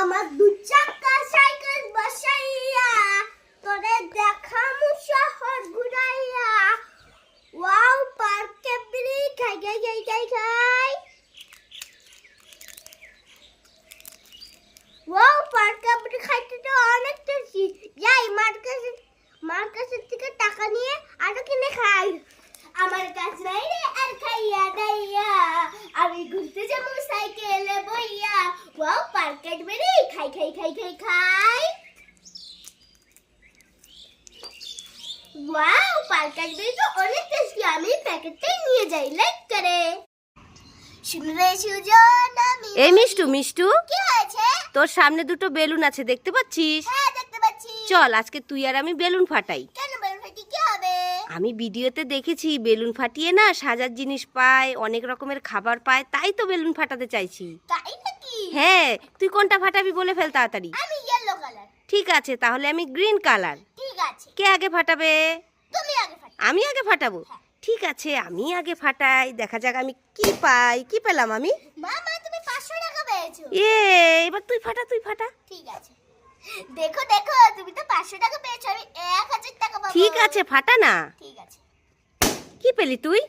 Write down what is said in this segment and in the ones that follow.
আমার দু চাকা সাইকেল বসাইয়া, তোরে দেখামু শহর ঘুরাইয়া। ওয়াও, পার্কে বিড়ি খাই খাই খাই খাই খাই। ওয়াও, পার্কে বিড়ি খাইতে তো অনেক টেস্টি। যাই মার্কেট মার্কেটের থেকে টাকা নিয়ে আরও কিনে খাই। আমার কাছে নাই রে। আর খাইয়া দাইয়া আমি ঘুরতে যাব সাইকেলে বইয়া। ওয়াও পার্কেট বেরি খাই খাই খাই খাই খাই। ওয়াও পার্কেট বেরি তো অনেক টেস্টি আমি প্যাকেটটাই নিয়ে যাই লাইক করে। সুজন আমি এই মিষ্টু মিষ্টু। কি হয়েছে? তোর সামনে দুটো বেলুন আছে দেখতে পাচ্ছিস? হ্যাঁ দেখতে পাচ্ছি। চল আজকে তুই আর আমি বেলুন ফাটাই কেন বেলুন ফাটি কি হবে আমি ভিডিওতে দেখেছি বেলুন ফাটিয়ে না সাজার জিনিস পায় অনেক রকমের খাবার পায় তাই তো বেলুন ফাটাতে চাইছি। তাই নাকি? হ্যাঁ তুই কোনটা ফাটাবি বলে ফেল তাড়াতাড়ি। আমি ইয়েলো কালার ঠিক আছে তাহলে আমি গ্রিন কালার ঠিক আছে। কে আগে ফাটাবে? তুমি আগে আমি আগে ফাটাবো? হ্যাঁ। ঠিক আছে আমি আগে ফাটাই দেখা যাক আমি কি পাই। কি পেলাম আমি? মামা তুমি পাঁচশো টাকা পেয়েছ। এ এবার তুই ফাটা তুই ফাটা। ঠিক আছে। দেখো দেখো তুমি তো পাঁচশো টাকা পেয়েছ আমি এক হাজার টাকা পাবো। ঠিক আছে ফাটা না। ঠিক আছে। কি পেলি তুই?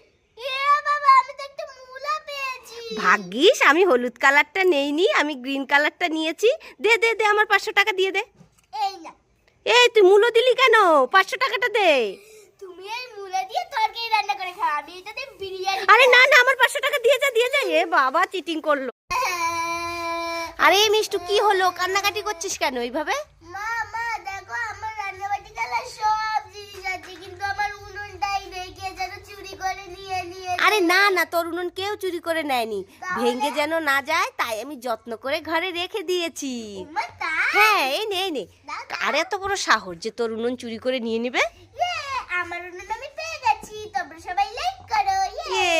বাবা আমি তো একটা মূলা পেয়েছি। ভাগ্যিস আমি হলুদ কালারটা নেইনি আমি গ্রিন কালারটা নিয়েছি। দে দে দে আমার পাঁচশো টাকা দিয়ে দে। এই না। এই তুই মূল্য দিলি কেন? পাঁচশো টাকাটা দে। তুমি এই মূলা দিয়ে তরকারি রান্না করে খাও আমি এটাতে বিরিয়ানি আরে না না আমার পাঁচশো টাকা দিয়ে যা দিয়ে যা। এ বাবা চিটিং করল। আরে মিষ্টু কি হলো? কান্নাকাটি করছিস কেন এইভাবে? মা মা দেখো আমার রান্নাবাটি সব জিনিস আছে কিন্তু আমার উনুনটাই নেই কে যেন চুরি করে নিয়ে নিয়ে আরে না না তোর উনুন কেউ চুরি করে নেয়নি। ভেঙে যেন না যায় তাই আমি যত্ন করে ঘরে রেখে দিয়েছি। হ্যাঁ এই নে এই নে। আর এত বড় সাহস যে তোর উনুন চুরি করে নিয়ে নিবে। ইয়ে, আমার উনুন আমি পেয়ে গেছি তোমরা সবাই লাইক করো ইয়ে ইয়ে।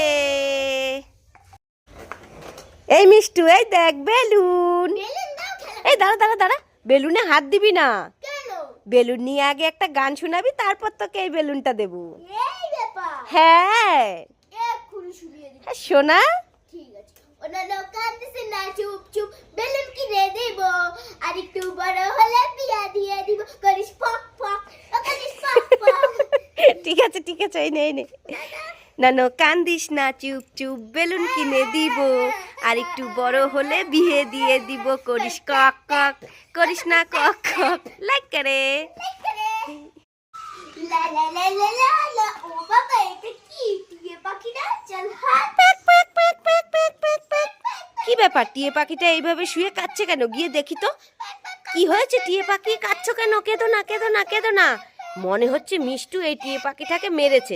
এই মিষ্টু এই দেখ বেলুন। এই দাঁড়া দাঁড়া দাঁড়া। বেলুনে হাত দিবি না। বেলুন নিয়ে আগে একটা গান শোনাবি তারপর তোকে এই বেলুনটা দেবো। হ্যাঁ। হ্যাঁ, শোনা। ঠিক আছে। ঠিক আছে ঠিক আছে এই নে এই নে। না নো কান্দিস না চুপ চুপ বেলুন কিনে দিব। আর একটু বড় হলে বিয়ে দিয়ে দিব। করিস কক কক করিস না কক কক। লাইক করে। কি ব্যাপার? টিয়ে পাখিটা এইভাবে শুয়ে কাচ্ছে কেন? গিয়ে দেখি তো। কি হয়েছে? টিয়ে পাখি কাচ্ছ কেন? কেঁদো না কেঁদো না কেঁদো না। মনে হচ্ছে মিষ্টু এই টিয়ে পাখিটাকে মেরেছে।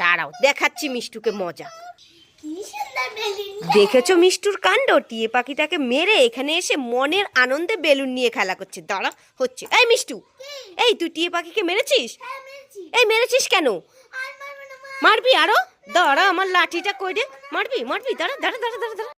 দাঁড়াও দেখাচ্ছি মিষ্টুকে মজা। দেখেছ মিষ্টুর কাণ্ড? টিয়ে পাখিটাকে মেরে এখানে এসে মনের আনন্দে বেলুন নিয়ে খেলা করছে। দাঁড়া হচ্ছে। এই মিষ্টু এই তুই টিয়ে পাখিকে মেরেছিস? হ্যাঁ এই মেরেছিস কেন? মারবো আরও? দাঁড়া আমার লাঠিটা কই দে মারবি মারবি দাঁড়া দাঁড়া দাঁড়া দাঁড়া।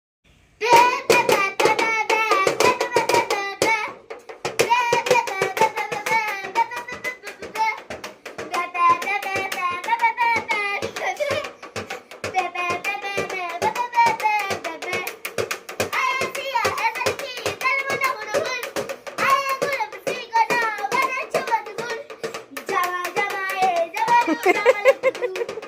Okay.